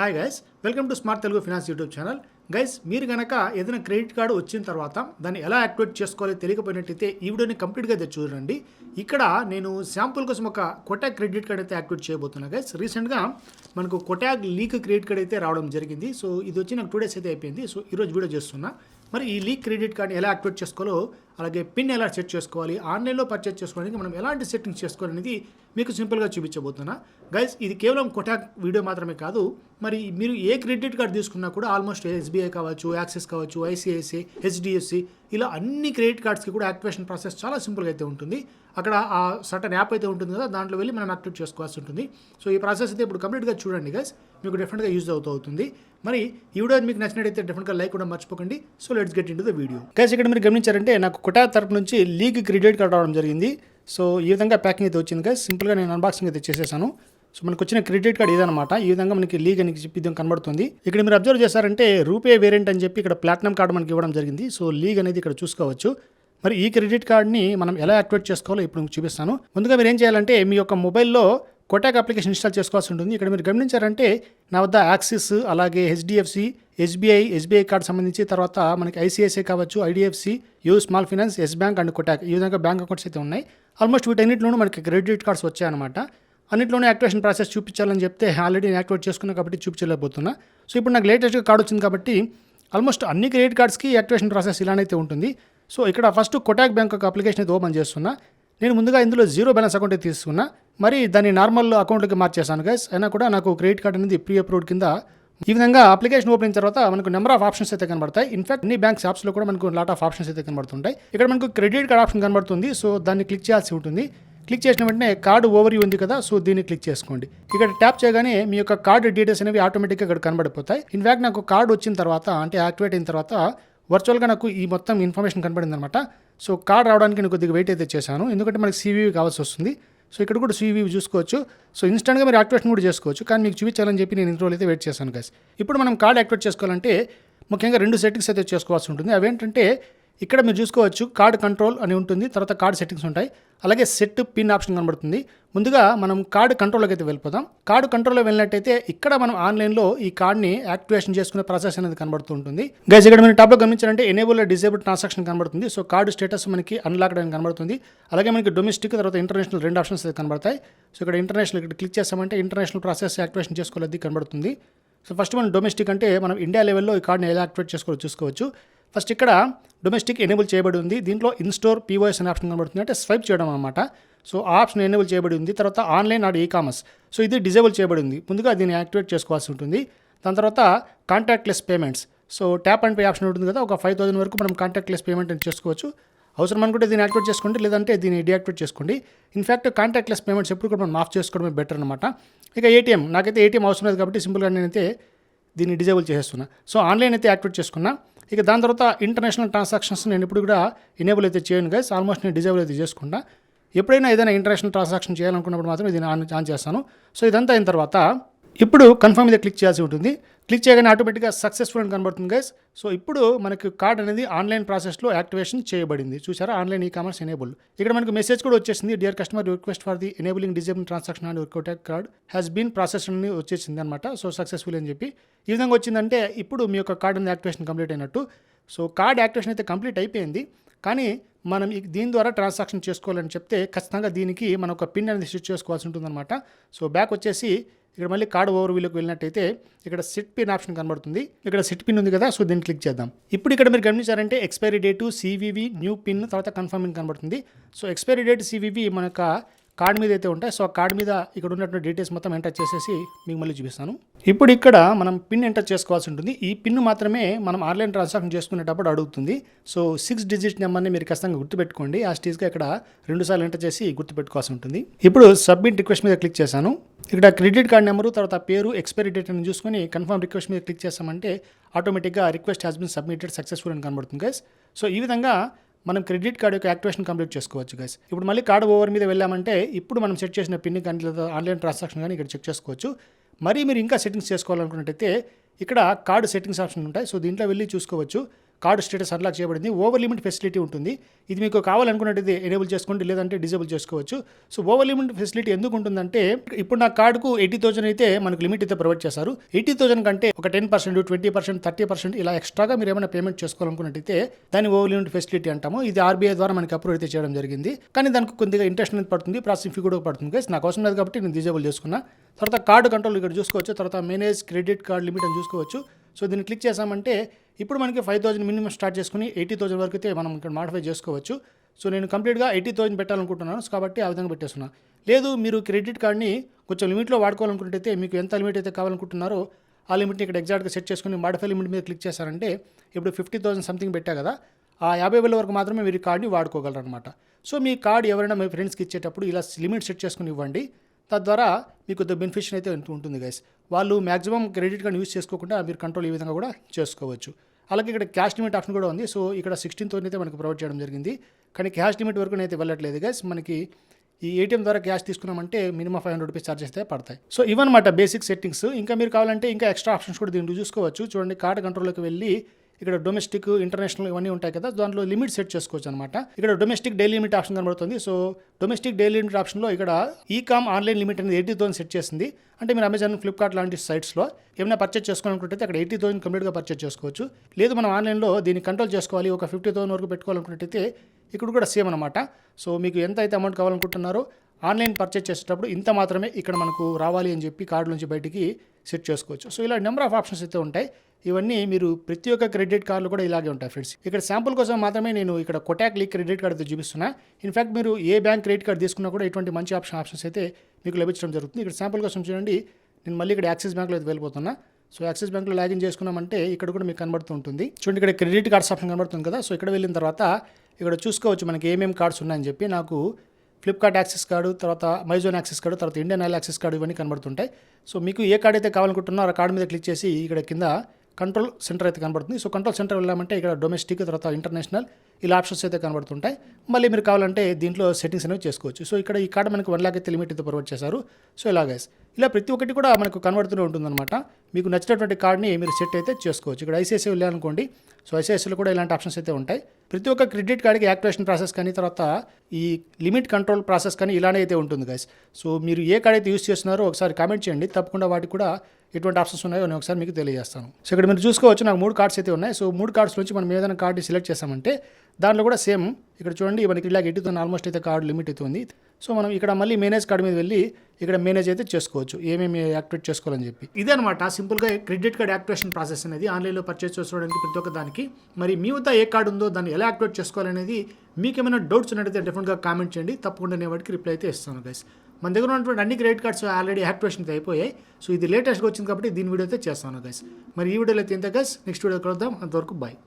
Hi guys welcome to smart Telugu finance YouTube channel guys మీరు కనుక ఏదైనా credit card వచ్చిన తర్వాత దాన్ని ఎలా యాక్టివేట్ చేసుకోవాలో తెలియకపోయినట్టయితే ఈ వీడియోని కంప్లీట్గా అయితే చూడండి. ఇక్కడ నేను శాంపుల్ కోసం ఒక కొటాక్ క్రెడిట్ కార్డ్ అయితే యాక్టివేట్ చేయబోతున్నా గైస్ రీసెంట్గా మనకు కొటాక్ లీక్ క్రెడిట్ కార్డ్ అయితే రావడం జరిగింది. సో ఇది వచ్చి నాకు టూ డేస్ అయితే అయిపోయింది. సో ఈరోజు వీడియో చేస్తున్నా. మరి ఈ లీక్ క్రెడిట్ కార్డ్ని ఎలా యాక్టివేట్ చేసుకోవాలో అలాగే పిన్ ఎలా సెట్ చేసుకోవాలి ఆన్లైన్లో పర్చేస్ చేసుకోవడానికి మనం ఎలాంటి సెట్టింగ్స్ చేసుకోవాలనేది మీకు సింపుల్గా చూపించబోతున్నా. గైస్ ఇది కేవలం కొటాక్ వీడియో మాత్రమే కాదు. మరి మీరు ఏ క్రెడిట్ కార్డు తీసుకున్నా కూడా ఆల్మోస్ట్ ఎస్బీఐ కావచ్చు యాక్సిస్ కావచ్చు ఐసిఐసిఐ హెచ్డిఎఫ్సి ఇలా అన్ని క్రెడిట్ కార్డ్స్కి కూడా యాక్టివేషన్ ప్రాసెస్ చాలా సింపుల్గా అయితే ఉంటుంది. అక్కడ ఆ సటన్ యాప్ అయితే ఉంటుంది కదా దాంట్లో వెళ్ళి మనం యాక్టివేట్ చేసుకోవాల్సి ఉంటుంది. సో ఈ ప్రాసెస్ అయితే ఇప్పుడు కంప్లీట్గా చూడండి గైస్ మీకు డెఫినెట్గా యూజ్ అవుతూ అవుతుంది. మరి ఈ వీడియో మీకు నచ్చినట్టయితే డెఫినెట్గా లైక్ కూడా మర్చిపోకండి. So let's get in the video guys ఇక్కడ మీరు గమనించారంటే నాకు కొటా తరపు నుంచి లీగ్ క్రెడిట్ కార్డ్ రావడం జరిగింది. సో ఈ విధంగా ప్యాకింగ్ అయితే వచ్చింది కదా సింపుల్గా నేను అన్బాక్సింగ్ అయితే చేసేసాను. సో మనకు వచ్చిన క్రెడిట్ కార్డ్ ఇదనమాట ఈ విధంగా మనకి లీగ్ అని చెప్పి ఇది కనబడుతుంది. ఇక్కడ మీరు అబ్జర్వ్ చేశారంటే రూపే వేరియంట్ అని చెప్పి ఇక్కడ ప్లాటినం కార్డు మనకి ఇవ్వడం జరిగింది. సో లీగ్ అనేది ఇక్కడ చూసుకోవచ్చు. మరి ఈ క్రెడిట్ కార్డ్ని మనం ఎలా యాక్టివేట్ చేసుకోవాలో ఇప్పుడు చూపిస్తాను. ముందుగా మీరు ఏం చేయాలంటే మీ యొక్క మొబైల్లో కోటాక్ అప్లికేషన్ ఇన్స్టాల్ చేసుకోవాల్సి ఉంటుంది. ఇక్కడ మీరు గమనించారంటే నా వద్ద యాక్సిస్ అలాగే హెచ్డిఎఫ్సి ఎస్బీఐ ఎస్బీఐ కార్డ్ సంబంధించి తర్వాత మనకి ఐసిఐసిఐ కావచ్చు IDFC AU small finance yes bank and Kotak ఈ విధంగా బ్యాంక్ అకౌంట్స్ అయితే ఉన్నాయి. ఆల్మోస్ట్ వీటన్నిటిలోనూ మనకి క్రెడిట్ కార్డ్స్ వచ్చాయన్నమాట. అన్నింటిలోనే యాక్టివేషన్ ప్రాసెస్ చూపించాలని చెప్తే ఆల్రెడీ నేను యాక్టివేట్ చేసుకున్నా కాబట్టి చూపించలేకపోతున్నా. సో ఇప్పుడు నాకు లేటెస్ట్గా కార్డు వచ్చింది కాబట్టి ఆల్మోస్ట్ అన్ని క్రెడిట్ కార్డ్స్కి యాక్టివేషన్ ప్రాసెస్ ఇలానైతే ఉంటుంది. సో ఇక్కడ ఫస్ట్ కొటాక్ బ్యాంక్ ఒక అప్లికేషన్ అయితే ఓపెన్ చేస్తున్నా. నేను ముందుగా ఇందులో జీరో బ్యాలెన్స్ అకౌంట్ అయితే తీసుకున్నా. మరి దాన్ని నార్మల్ అకౌంట్లోకి మార్చేసాను గైస్ అయినా కూడా నాకు క్రెడిట్ కార్డ్ అనేది ప్రీ అప్రూవ్డ్ కింద ఈ విధంగా అప్లికేషన్ ఓపెన్ తర్వాత మనకు నెంబర్ ఆఫ్ ఆప్షన్స్ అయితే కనబడతాయి. ఇన్ఫాక్ట్ అన్ని బ్యాంక్స్ యాప్స్లో కూడా మనకు లాట్ ఆఫ్ ఆప్షన్స్ అయితే కనబడుతుంటాయి. ఇక్కడ మనకు క్రెడిట్ కార్డ్ ఆప్షన్ కనబడుతుంది సో దాన్ని క్లిక్ చేయాల్సి ఉంటుంది. క్లిక్ చేసిన వెంటనే కార్డు ఓవర్ ఉంది కదా సో దీన్ని క్లిక్ చేసుకోండి. ఇక్కడ ట్యాప్ చేయగానే మీ యొక్క కార్డు డీటెయిల్స్ అనేవి ఆటోమేటిక్గా ఇక్కడ కనబడిపోతాయి. ఇన్ఫాక్ట్ నాకు కార్డు వచ్చిన తర్వాత అంటే యాక్టివేట్ అయిన తర్వాత వర్చువల్గా నాకు ఈ మొత్తం ఇన్ఫర్మేషన్ కనబడింది అనమాట సో కార్డ్ రావడానికి నేను కొద్దిగా వెయిట్ అయితే చేశాను. ఎందుకంటే మనకి సీవీవీ కావాల్సి వస్తుంది. సో ఇక్కడ కూడా సీవీ చూసుకోవచ్చు. సో ఇన్స్టెంట్గా మీరు యాక్టివేషన్ కూడా చేసుకోవచ్చు. కానీ మీకు చూపించాలని చెప్పి నేను ఇంట్లో అయితే వెయిట్ చేశాను గైస్ ఇప్పుడు మనం కార్డ్ యాక్టివేట్ చేసుకోవాలంటే ముఖ్యంగా రెండు సెట్టింగ్స్ అయితే చేసుకోవాల్సి ఉంటుంది. అవేంటంటే ఇక్కడ మీరు చూసుకోవచ్చు కార్డ్ కంట్రోల్ అని ఉంటుంది తర్వాత కార్డ్ సెట్టింగ్స్ ఉంటాయి. అలాగే సెట్ పిన్ ఆప్షన్ కనబడుతుంది. ముందుగా మనం కార్డ్ కంట్రోల్లోకి అయితే వెళ్ళిపోదాం. కార్డ్ కంట్రోల్లో వెళ్ళినట్టయితే ఇక్కడ మనం ఆన్లైన్లో ఈ కార్డ్ని యాక్టివేషన్ చేసుకునే ప్రాసెస్ అనేది కనబడుతూ ఉంటుంది. గైజ్ ఇక్కడ మీరు టాప్లో గమనించాలంటే ఎనేబుల్ డిజేబుల్ ట్రాన్సాక్షన్ కనబడుతుంది. సో కార్డు స్టేటస్ మనకి అన్లాక్డ్ అని కనబడుతుంది. అలాగే మనకి డొమెస్టిక్ తర్వాత ఇంటర్నేషనల్ రెండు ఆప్షన్స్ అయితే కనబడతాయి. సో ఇక్కడ ఇంటర్నేషనల్ ఇక్కడ క్లిక్ చేస్తామంటే ఇంటర్నేషనల్ ప్రాసెస్ యాక్టివేషన్ చేసుకోలేదు కనబడుతుంది. సో ఫస్ట్ మనం డొమెస్టిక్ అంటే మనం ఇండియా లెవెల్లో ఈ కార్డ్ని ఎలా యాక్టివేట్ చేసుకోవాలో చూసుకోవచ్చు. ఫస్ట్ ఇక్కడ డొమెస్టిక్ ఎనేబుల్ చేయబడి ఉంది. దీంట్లో ఇన్స్టోర్ పీఓఎస్ అనే ఆప్షన్ కనబడుతుంది. అంటే స్వైప్ చేయడం అనమాట సో ఆ ఆప్షన్ ఎనేబుల్ చేయబడి ఉంది. తర్వాత online or e commerce so ఇది డిజేబుల్ చేయబడి ఉంది. ముందుగా దీన్ని యాక్టివేట్ చేసుకోవాల్సి ఉంటుంది. దాని తర్వాత contactless payments. So tap and pay option ఉంటుంది కదా ఒక ఫైవ్ థౌసండ్ వరకు మనం కాంటాక్ట్లెస్ పేమెంట్ అని చేసుకోవచ్చు. అవసరం అనుకుంటే దీన్ని యాక్టివేట్ చేసుకోండి లేదంటే దీన్ని డియాక్టివేట్ చేసుకోండి. ఇన్ఫ్యాక్ట్ కాంటాక్ట్లెస్ పేమెంట్స్ ఎప్పుడు కూడా మనం ఆఫ్ చేసుకోవడమే బెటర్ అనమాట ఇక ఏటీఎం. నాకైతే ఏటీఎం అవసరం లేదు కాబట్టి సింపుల్గా నేనైతే దీన్ని డిజేబుల్ చేసేస్తున్నా. సో ఆన్లైన్ అయితే యాక్టివేట్ చేసుకున్నా. ఇక దాని తర్వాత ఇంటర్నేషనల్ ట్రాన్సాక్షన్స్ నేను ఇప్పుడు కూడా ఎనేబుల్ అయితే చేయను గైస్ ఆల్మోస్ట్ నేను డిజేబుల్ అయితే చేసుకుంటా ఎప్పుడైనా ఏదైనా ఇంటర్నేషనల్ ట్రాన్సాక్షన్ చేయాలనుకున్నప్పుడు మాత్రం ఇది ఆన్ ఆన్ చేస్తాను. సో ఇదంతా అయిన తర్వాత ఇప్పుడు కన్ఫర్మ్ మీద క్లిక్ చేయాల్సి ఉంటుంది. క్లిక్ చేయగానే ఆటోమేటిక్గా సక్సెస్ఫుల్ అని కనబడుతుంది గైస్ సో ఇప్పుడు మనకు కార్డ్ అనేది ఆన్లైన్ ప్రాసెస్లో యాక్టివేషన్ చేయబడింది. చూసారా ఆన్లైన్ ఈ కామర్స్ ఎనేబుల్ ఇక్కడ మనకు మెసేజ్ కూడా వచ్చేసింది. Dear customer request for the enabling disable transaction and workout card has been process అని వచ్చేసింది అనమాట సో సక్సెస్ఫుల్ అని చెప్పి. ఈ విధంగా వచ్చిందంటే ఇప్పుడు మీ యొక్క కార్డ్ అనేది యాక్టివేషన్ కంప్లీట్ అయినట్టు. సో కార్డ్ యాక్టివేషన్ అయితే కంప్లీట్ అయిపోయింది. కానీ మనం దీని ద్వారా ట్రాన్సాక్షన్ చేసుకోవాలని చెప్తే ఖచ్చితంగా దీనికి మనం ఒక పిన్ అనేది స్విచ్ చేసుకోవాల్సి ఉంటుందన్నమాట. సో బ్యాక్ వచ్చేసి ఇక్కడ మళ్ళీ కార్డ్ ఓవర్ వీలోకి వెళ్ళినట్టయితే ఇక్కడ సిట్ పిన్ ఆప్షన్ కనబడుతుంది. ఇక్కడ సిట్ పిన్ ఉంది కదా సో దీన్ని క్లిక్ చేద్దాం. ఇప్పుడు ఇక్కడ మీరు గమనించారంటే expiry date CVV new pin తర్వాత కన్ఫర్మింగ్ కనబడుతుంది. సో ఎక్స్పైరీ డేట్ సివివి మన యొక్క కార్డ్ మీద అయితే ఉంటాయి. సో ఆ కార్డ్ మీద ఇక్కడ ఉన్నటువంటి డీటెయిల్స్ మొత్తం ఎంటర్ చేసేసి మీకు మళ్ళీ చూపిస్తాను. ఇప్పుడు ఇక్కడ మనం పిన్ ఎంటర్ చేసుకోవాల్సి ఉంటుంది. ఈ పిన్ మాత్రమే మనం ఆన్లైన్ ట్రాన్సాక్షన్ చేసుకునేటప్పుడు అడుగుతుంది. సో సిక్స్ డిజిట్ నెంబర్ని మీరు ఖచ్చితంగా గుర్తుపెట్టుకోండి. ఆ స్టేజ్గా ఇక్కడ రెండు సార్లు ఎంటర్ చేసి గుర్తుపెట్టుకోవాల్సి ఉంటుంది. ఇప్పుడు సబ్మిట్ రిక్వెస్ట్ మీద క్లిక్ చేశాను. ఇక్కడ క్రెడిట్ కార్డ్ నెంబరు తర్వాత పేరు ఎక్స్పైరీ డేట్ అని చూసుకొని కన్ఫర్మ్ రిక్వెస్ట్ మీద క్లిక్ చేస్తామంటే ఆటోమేటిక్గా request has been submitted successful అని కనబడుతుంది గైస్ సో ఈ విధంగా మనం క్రెడిట్ కార్డ్ యొక్క యాక్టివేషన్ కంప్లీట్ చేసుకోవచ్చు గైస్ ఇప్పుడు మళ్ళీ కార్డ్ ఓవర్ మీద వెళ్ళామంటే ఇప్పుడు మనం సెట్ చేసిన పిన్ కానీ లేదా ఆన్లైన్ ట్రాన్సాక్షన్ కానీ ఇక్కడ చెక్ చేసుకోవచ్చు. మరీ మీరు ఇంకా సెట్టింగ్స్ చేసుకోవాలనుకున్నట్టయితే ఇక్కడ కార్డు సెట్టింగ్స్ ఆప్షన్ ఉంటాయి. సో దీంట్లో వెళ్ళి చూసుకోవచ్చు. కార్డు స్టేటస్ అన్లాక్ చేయబడింది. ఓవర్ లిమిట్ ఫెసిలిటీ ఉంటుంది. ఇది మీకు కావాలనుకున్నట్టు ఎనేబుల్ చేసుకోండి లేదంటే డిజేబుల్ చేసుకోవచ్చు. సో ఓవర్ లిమిట్ ఫెసిలిటీ ఎందుకు ఉంటుందంటే ఇప్పుడు నా కార్డుకు ఎయిటీ థౌసండ్ అయితే మనకు లిమిట్ అయితే ప్రొవైడ్ చేశారు. ఎయిటీ థౌసండ్ కంటే ఒక ten percent twenty percent thirty percent ఇలా ఎక్స్ట్రాగా మీరు ఏమైనా పేమెంట్ చేసుకోవాలనుకున్నట్టయితే దాన్ని ఓవర్ లిమిట్ ఫెసిలిటీ అంటాము. ఇది ఆర్బీఐ ద్వారా మనకి అప్రూవ్ అయితే చేయడం జరిగింది. కానీ దానికి కొద్దిగా ఇంట్రెస్ట్ అనేది పడుతుంది ప్రాసెసింగ్ ఫీ కూడా పడుతుంది గైస్ నాకు అవసరం లేదు కాబట్టి నేను డిజేబుల్ చేసుకున్నా. తర్వాత కార్డు కంట్రోల్ ఇక్కడ చూసుకోవచ్చు. తర్వాత మేనేజ్ క్రెడిట్ కార్డ్ లిమిట్ అని చూసుకోవచ్చు. సో దీన్ని క్లిక్ చేసామంటే ఇప్పుడు మనకి ఫైవ్ థౌసండ్ మినిమం స్టార్ట్ చేసుకుని ఎయిటీ థౌసండ్ వరకు అయితే మనం ఇక్కడ మాడిఫై చేసుకోవచ్చు. సో నేను కంప్లీట్గా ఎయిటీ థౌసండ్ పెట్టాలనుకుంటున్నాను. కాబట్టి ఆ విధంగా పెట్టేస్తున్నా. లేదు మీరు క్రెడిట్ కార్డ్ని కొంచెం లిమిట్లో వాడుకోవాలనుకుంటే మీకు ఎంత లిమిట్ అయితే కావాలనుకుంటున్నారో ఆ లిమిట్ని ఇక్కడ ఎగ్జాక్ట్గా సెట్ చేసుకుని మాడిఫై లిమిట్ మీద క్లిక్ చేశారంటే ఇప్పుడు ఫిఫ్టీ థౌసండ్ సంథింగ్ పెట్టా కదా ఆ యాభై వేల వరకు మాత్రమే మీరు కార్డ్ని వాడుకోగలరు అనమాట సో మీ కార్డ్ ఎవరైనా మీ ఫ్రెండ్స్కి ఇచ్చేటప్పుడు ఇలా లిమిట్ సెట్ చేసుకుని ఇవ్వండి. తద్వారా మీకు కొద్దిగా బెనిఫిషన్ అయితే ఉంటుంది గైస్ వాళ్ళు మాక్సిమం క్రెడిట్ కార్డ్ యూస్ చేసుకోకుండా మీరు కంట్రోల్ ఈ విధంగా కూడా చేసుకోవచ్చు. అలాగే ఇక్కడ క్యాష్ లిమిట్ ఆప్షన్ కూడా ఉంది. సో ఇక్కడ సిక్స్టీన్త్ అయితే మనకు ప్రొవైడ్ చేయడం జరిగింది. కానీ క్యాష్ లిమిట్ వరకు అయితే వెళ్ళట్లేదు గైస్ మనకి ఈ ఏటీఎం ద్వారా క్యాష్ తీసుకున్నామంటే minimum five hundred rupees charges అయితే పడతాయి. సో ఇవన్నమాట బేసిక్ సెట్టింగ్స్ ఇంకా మీరు కావాలంటే ఇంకా ఎక్స్ట్రా ఆప్షన్స్ కూడా దీంట్లో చూసుకోవచ్చు. చూడండి కార్డ్ కంట్రోల్లోకి వెళ్ళి ఇక్కడ డొమెస్టిక్ ఇంటర్నేషనల్ ఇవన్నీ ఉంటాయి కదా దాంట్లో లిమిట్ సెట్ చేసుకోవచ్చు అనమాట ఇక్కడ డొమెస్టిక్ డైలీ లిమిట్ ఆప్షన్ కనబడుతుంది. సో డొమెస్టిక్ డైలీ లిమిట్ ఆప్షన్లో ఇక్కడ ఈ కామ్ ఆన్లైన్ లిమిట్ అనేది ఎయిటీ థౌసండ్ సెట్ చేసింది. అంటే మీరు అమెజాన్ ఫ్లిప్కార్ట్ లాంటి సైట్స్లో ఏమైనా పర్చేస్ చేసుకోవాలనుకుంటే అక్కడ ఎయిటీ థౌసండ్ కంప్లీట్గా పర్చేస్ చేసుకోవచ్చు. లేదు మనం ఆన్లైన్లో దీన్ని కంట్రోల్ చేసుకోవాలి ఒక ఫిఫ్టీ థౌసండ్ వరకు పెట్టుకోవాలనుకుంటే ఇక్కడ కూడా సేమ్ అనమాట సో మీకు ఎంత అయితే అమౌంట్ కావాలనుకుంటున్నారో ఆన్లైన్ పర్చేస్ చేసేటప్పుడు ఇంత మాత్రమే ఇక్కడ మనకు రావాలి అని చెప్పి కార్డు నుంచి బయటికి సెట్ చేసుకోవచ్చు. సో ఇలా నెంబర్ ఆఫ్ ఆప్షన్స్ అయితే ఉంటాయి. ఇవన్నీ మీరు ప్రతి ఒక్క క్రెడిట్ కార్డులు కూడా ఇలాగే ఉంటాయి ఫ్రెండ్స్. ఇక్కడ శాంపుల్ కోసం మాత్రమే నేను ఇక్కడ కొటాక్ లీక్ క్రెడిట్ కార్డు అయితే చూపిస్తున్నా. ఇన్ఫాక్ట్ మీరు ఏ బ్యాంక్ క్రెడిట్ కార్డు తీసుకున్నా కూడా ఇటువంటి మంచి ఆప్షన్ ఆప్షన్స్ అయితే మీకు లభించడం జరుగుతుంది. ఇక్కడ శాంపుల్ కోసం చూడండి. నేను మళ్ళీ ఇక్కడ యాక్సిస్ బ్యాంక్లో అయితే వెళ్ళిపోతున్నా. సో యాక్సిస్ బ్యాంక్లో లాగిన్ చేసుకున్నామంటే ఇక్కడ కూడా మీకు కనబడుతూ ఉంటుంది. చూడండి ఇక్కడ క్రెడిట్ కార్డ్స్ ఆప్షన్ కనబడుతుంది కదా. సో ఇక్కడ వెళ్ళిన తర్వాత ఇక్కడ చూసుకోవచ్చు మనకి ఏమేమి కార్డ్స్ ఉన్నాయని చెప్పి. నాకు ఫ్లిప్కార్ట్ యాక్సెస్ కార్డు తర్వాత మైజోన్ యాక్సెస్ కార్డు తర్వాత ఇండియన్ ఆయిల్ యాక్సెస్ కార్డు ఇవన్నీ కనబడుతుంటాయి. సో మీకు ఏ కార్డు అయితే కావాలనుకుంటున్నారో ఆ కార్డు మీద క్లిక్ చేసి ఇక్కడ కింద కంట్రోల్ సెంటర్ అయితే కనబడుతుంది. సో కంట్రోల్ సెంటర్ వెళ్ళామంటే ఇక్కడ డొమెస్టిక్ తర్వాత ఇంటర్నేషనల్ ఇలా ఆప్షన్స్ అయితే కనబడుతుంటాయి. మళ్ళీ మీరు కావాలంటే దీంట్లో సెట్టింగ్స్ అనేవి చేసుకోవచ్చు. సో ఇక్కడ ఈ కార్డు మనకి వన్ లాక్ అయితే లిమిట్ అయితే ప్రొవైడ్ చేశారు. సో ఇలాగైస్ ఇలా ప్రతి ఒక్కటి కూడా మనకు కనబడుతూనే ఉంటుందన్నమాట. మీకు నచ్చినటువంటి కార్డ్ని మీరు సెట్ అయితే చేసుకోవచ్చు. ఇక్కడ ఐసిఐసిఐ వెళ్ళాలనుకోండి సో ఐసీఐసీలో కూడా ఇలాంటి ఆప్షన్స్ అయితే ఉంటాయి. ప్రతి ఒక్క క్రెడిట్ కార్డ్కి యాక్టివేషన్ ప్రాసెస్ కానీ తర్వాత ఈ లిమిట్ కంట్రోల్ ప్రాసెస్ కానీ ఇలానే అయితే ఉంటుంది గైస్ సో మీరు ఏ కార్డ్ అయితే యూస్ చేస్తున్నారో ఒకసారి కామెంట్ చేయండి. తప్పకుండా వాటికి కూడా ఎటువంటి ఆప్షన్స్ ఉన్నాయో నేను ఒకసారి మీకు తెలియజేస్తాను. సో ఇక్కడ మీరు చూసుకోవచ్చు నాకు మూడు కార్డ్స్ అయితే ఉన్నాయి. సో మూడు కార్డ్స్ నుంచి మనం ఏదైనా కార్డు సెలెక్ట్ చేసామంటే దాంట్లో కూడా సేమ్. ఇక్కడ చూడండి మనకి ఇలాగ ఎట్టుతుంది ఆల్మోస్ట్ అయితే కార్డు లిమిట్ అయితే ఉంది. సో మనం ఇక్కడ మళ్ళీ మేనేజ్ కార్డు మీద వెళ్ళి ఇక్కడ మేనేజ్ అయితే చేసుకోవచ్చు. ఏమేమి యాక్టివేట్ చేసుకోవాలని చెప్పి. ఇదే అనమాట సింపుల్గా క్రెడిట్ కార్డ్ యాక్టివేషన్ ప్రాసెస్ అనేది ఆన్లైన్లో పర్చేస్ చేసుకోవడానికి ప్రతి ఒక్క దానికి. మరి మీ వద్ద ఏ కార్డు ఉందో దాన్ని ఎలా యాక్టివేట్ చేసుకోవాలనేది మీకు ఏమైనా డౌట్స్ ఉన్నట్టయితే డెఫినెట్గా కామెంట్ చేయండి. తప్పకుండా నేను వాటికి రిప్లై అయితే ఇస్తాను గైస్ మన దగ్గర ఉన్నటువంటి అన్ని క్రెడిట్ కార్డ్స్ ఆల్రెడీ యాక్టివేషన్ అయిపోయాయి. సో ఇది లేటెస్ట్గా వచ్చింది కాబట్టి దీని వీడియో అయితే చేస్తాను గైస్ మరి ఈ వీడియోలో అయితే ఎంత గైస్ నెక్స్ట్ వీడియో కలుద్దాం. అంతవరకు బాయ్